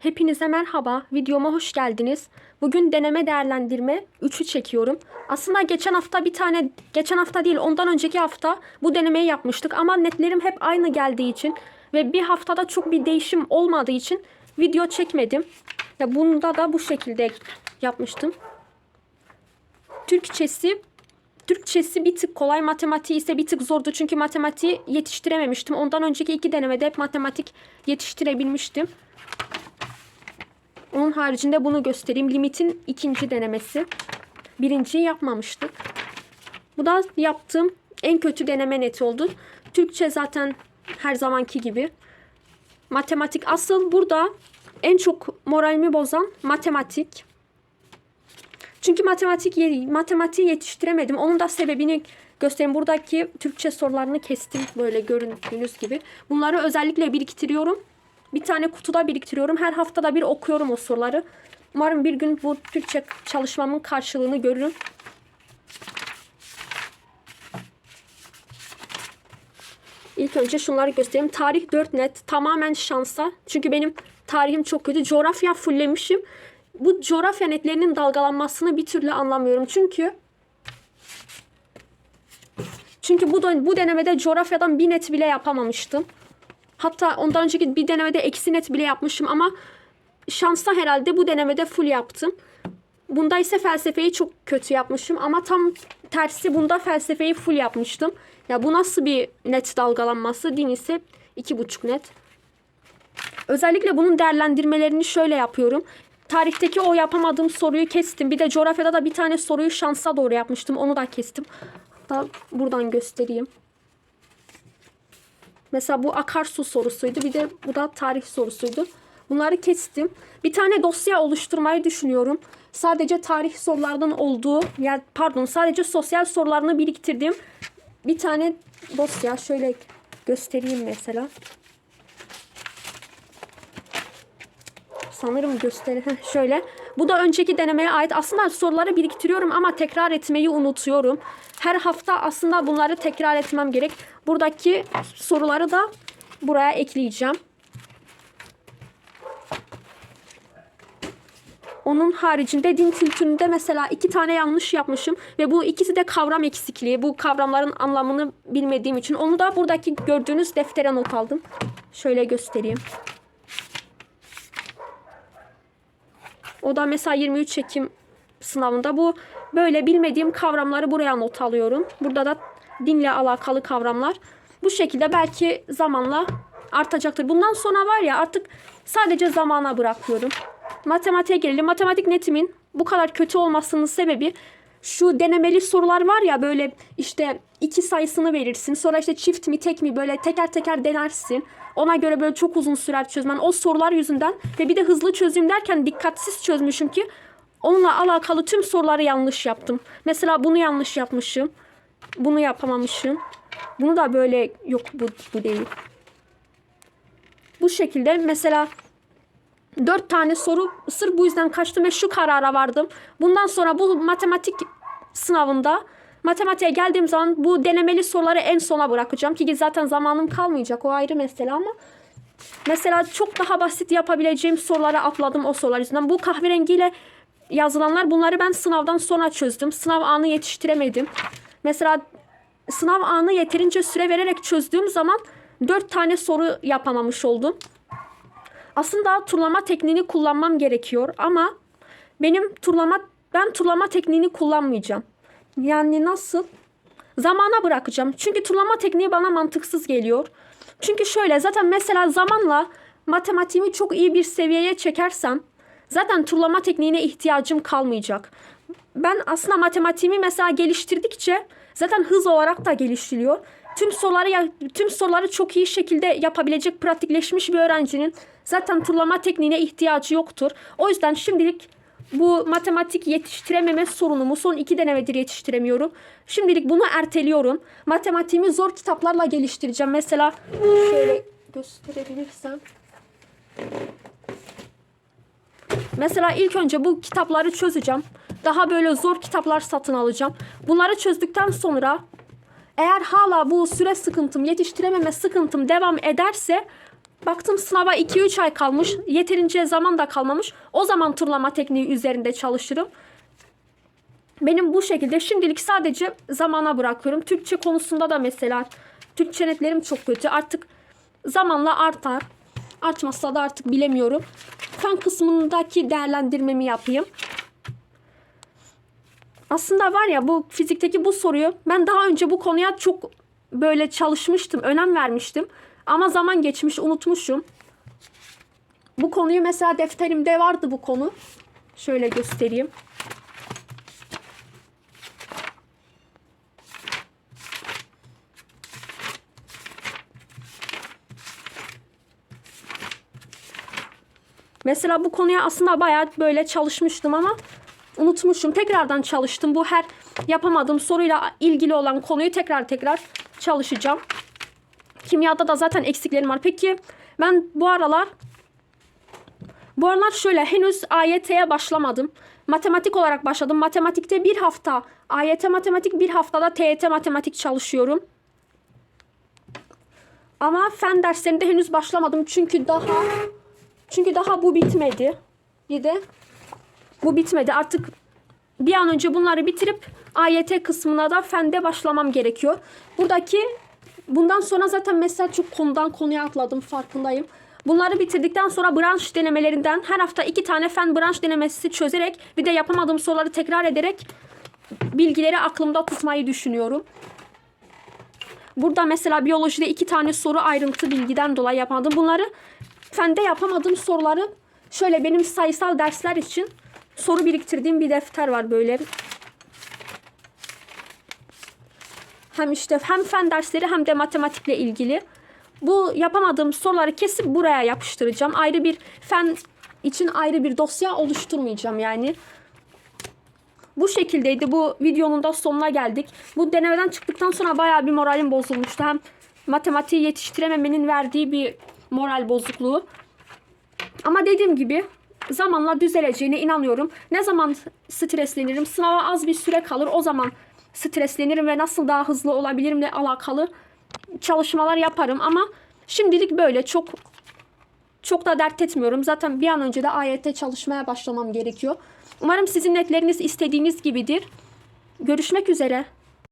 Hepinize merhaba, videoma hoş geldiniz. Bugün deneme değerlendirme 3'ü çekiyorum. Aslında geçen hafta bir tane, geçen hafta değil ondan önceki hafta bu denemeyi yapmıştık. Ama netlerim hep aynı geldiği için ve bir haftada çok bir değişim olmadığı için video çekmedim. Ya bunda da bu şekilde yapmıştım. Türkçesi Türkçesi bir tık kolay, matematiği ise bir tık zordu. Çünkü matematiği yetiştirememiştim. Ondan önceki iki denemede hep matematik yetiştirebilmiştim. Onun haricinde bunu göstereyim. Limitin ikinci denemesi. Birinciyi yapmamıştık. Bu da yaptığım en kötü deneme neti oldu. Türkçe zaten her zamanki gibi. Matematik asıl burada en çok moralimi bozan matematik. Çünkü matematik matematiği yetiştiremedim. Onun da sebebini göstereyim. Buradaki Türkçe sorularını kestim böyle göründüğünüz gibi. Bunları özellikle biriktiriyorum. Bir tane kutuda biriktiriyorum. Her haftada bir okuyorum o soruları. Umarım bir gün bu Türkçe çalışmamın karşılığını görürüm. İlk önce şunları göstereyim. Tarih 4 net. Tamamen şansa. Çünkü benim tarihim çok kötü. Coğrafya fulllemişim. Bu coğrafya netlerinin dalgalanmasını bir türlü anlamıyorum. Çünkü çünkü bu, bu denemede coğrafyadan bir net bile yapamamıştım. Hatta ondan önceki bir denemede eksi net bile yapmışım ama şansa herhalde bu denemede full yaptım. Bunda ise felsefeyi çok kötü yapmışım ama tam tersi bunda felsefeyi full yapmıştım. Ya bu nasıl bir net dalgalanması? Din ise iki buçuk net. Özellikle bunun değerlendirmelerini şöyle yapıyorum. Tarihteki o yapamadığım soruyu kestim. Bir de coğrafyada da bir tane soruyu şansa doğru yapmıştım. Onu da kestim. Hatta buradan göstereyim. Mesela bu akarsu sorusuydu. Bir de bu da tarih sorusuydu. Bunları kestim. Bir tane dosya oluşturmayı düşünüyorum. Sadece tarih sorularının olduğu, yani pardon sadece sosyal sorularını biriktirdiğim bir tane dosya. Şöyle göstereyim mesela. Sanırım gösteri. Şöyle. Bu da önceki denemeye ait. Aslında soruları biriktiriyorum ama tekrar etmeyi unutuyorum. Her hafta aslında bunları tekrar etmem gerek. Buradaki soruları da buraya ekleyeceğim. Onun haricinde din kültüründe mesela iki tane yanlış yapmışım ve bu ikisi de kavram eksikliği. Bu kavramların anlamını bilmediğim için onu da buradaki gördüğünüz deftere not aldım. Şöyle göstereyim. O da mesela 23 Ekim sınavında bu böyle bilmediğim kavramları buraya not alıyorum. Burada da dinle alakalı kavramlar. Bu şekilde belki zamanla artacaktır. Bundan sonra var ya artık sadece zamana bırakıyorum. Matematiğe gelelim. Matematik netimin bu kadar kötü olmasının sebebi şu denemeli sorular var ya böyle işte iki sayısını verirsin. Sonra işte çift mi tek mi böyle teker teker denersin. Ona göre böyle çok uzun sürer çözmen. O sorular yüzünden ve bir de hızlı çözüm derken dikkatsiz çözmüşüm ki onunla alakalı tüm soruları yanlış yaptım. Mesela bunu yanlış yapmışım. Bunu yapamamışım. Bunu da böyle yok bu, bu değil. Bu şekilde mesela dört tane soru sırf bu yüzden kaçtım ve şu karara vardım. Bundan sonra bu matematik sınavında matematiğe geldiğim zaman bu denemeli soruları en sona bırakacağım ki zaten zamanım kalmayacak o ayrı mesele ama mesela çok daha basit yapabileceğim soruları atladım o sorular yüzünden. Bu kahverengiyle yazılanlar bunları ben sınavdan sonra çözdüm. Sınav anı yetiştiremedim. Mesela sınav anı yeterince süre vererek çözdüğüm zaman dört tane soru yapamamış oldum. Aslında turlama tekniğini kullanmam gerekiyor ama benim turlama ben turlama tekniğini kullanmayacağım. Yani nasıl? Zamana bırakacağım. Çünkü turlama tekniği bana mantıksız geliyor. Çünkü şöyle zaten mesela zamanla matematiğimi çok iyi bir seviyeye çekersem zaten turlama tekniğine ihtiyacım kalmayacak. Ben aslında matematiğimi mesela geliştirdikçe zaten hız olarak da geliştiriyor. Tüm soruları tüm soruları çok iyi şekilde yapabilecek pratikleşmiş bir öğrencinin zaten turlama tekniğine ihtiyacı yoktur. O yüzden şimdilik bu matematik yetiştirememe sorunumu son iki denemedir yetiştiremiyorum. Şimdilik bunu erteliyorum. Matematiğimi zor kitaplarla geliştireceğim. Mesela şöyle gösterebilirsem. Mesela ilk önce bu kitapları çözeceğim. Daha böyle zor kitaplar satın alacağım. Bunları çözdükten sonra eğer hala bu süre sıkıntım, yetiştirememe sıkıntım devam ederse baktım sınava 2-3 ay kalmış. Yeterince zaman da kalmamış. O zaman turlama tekniği üzerinde çalışırım. Benim bu şekilde şimdilik sadece zamana bırakıyorum. Türkçe konusunda da mesela Türkçe netlerim çok kötü. Artık zamanla artar. Artmazsa da artık bilemiyorum. Fen kısmındaki değerlendirmemi yapayım. Aslında var ya bu fizikteki bu soruyu ben daha önce bu konuya çok böyle çalışmıştım, önem vermiştim. Ama zaman geçmiş, unutmuşum. Bu konuyu mesela defterimde vardı bu konu. Şöyle göstereyim. Mesela bu konuya aslında bayağı böyle çalışmıştım ama unutmuşum. Tekrardan çalıştım. Bu her yapamadığım soruyla ilgili olan konuyu tekrar tekrar çalışacağım. Kimyada da zaten eksiklerim var. Peki ben bu aralar bu aralar şöyle henüz AYT'ye başlamadım. Matematik olarak başladım. Matematikte bir hafta AYT matematik bir haftada TYT matematik çalışıyorum. Ama fen derslerinde henüz başlamadım. Çünkü daha çünkü daha bu bitmedi. Bir de bu bitmedi. Artık bir an önce bunları bitirip AYT kısmına da fende başlamam gerekiyor. Buradaki bundan sonra zaten mesela çok konudan konuya atladım farkındayım. Bunları bitirdikten sonra branş denemelerinden her hafta iki tane fen branş denemesi çözerek bir de yapamadığım soruları tekrar ederek bilgileri aklımda tutmayı düşünüyorum. Burada mesela biyolojide iki tane soru ayrıntı bilgiden dolayı yapamadım. Bunları fende yapamadığım soruları şöyle benim sayısal dersler için soru biriktirdiğim bir defter var böyle. Hem işte hem fen dersleri hem de matematikle ilgili. Bu yapamadığım soruları kesip buraya yapıştıracağım. Ayrı bir fen için ayrı bir dosya oluşturmayacağım yani. Bu şekildeydi. Bu videonun da sonuna geldik. Bu denemeden çıktıktan sonra bayağı bir moralim bozulmuştu. Hem matematiği yetiştirememenin verdiği bir moral bozukluğu. Ama dediğim gibi zamanla düzeleceğine inanıyorum. Ne zaman streslenirim? Sınava az bir süre kalır. O zaman streslenirim ve nasıl daha hızlı olabilirimle alakalı çalışmalar yaparım. Ama şimdilik böyle çok çok da dert etmiyorum. Zaten bir an önce de AYT çalışmaya başlamam gerekiyor. Umarım sizin netleriniz istediğiniz gibidir. Görüşmek üzere.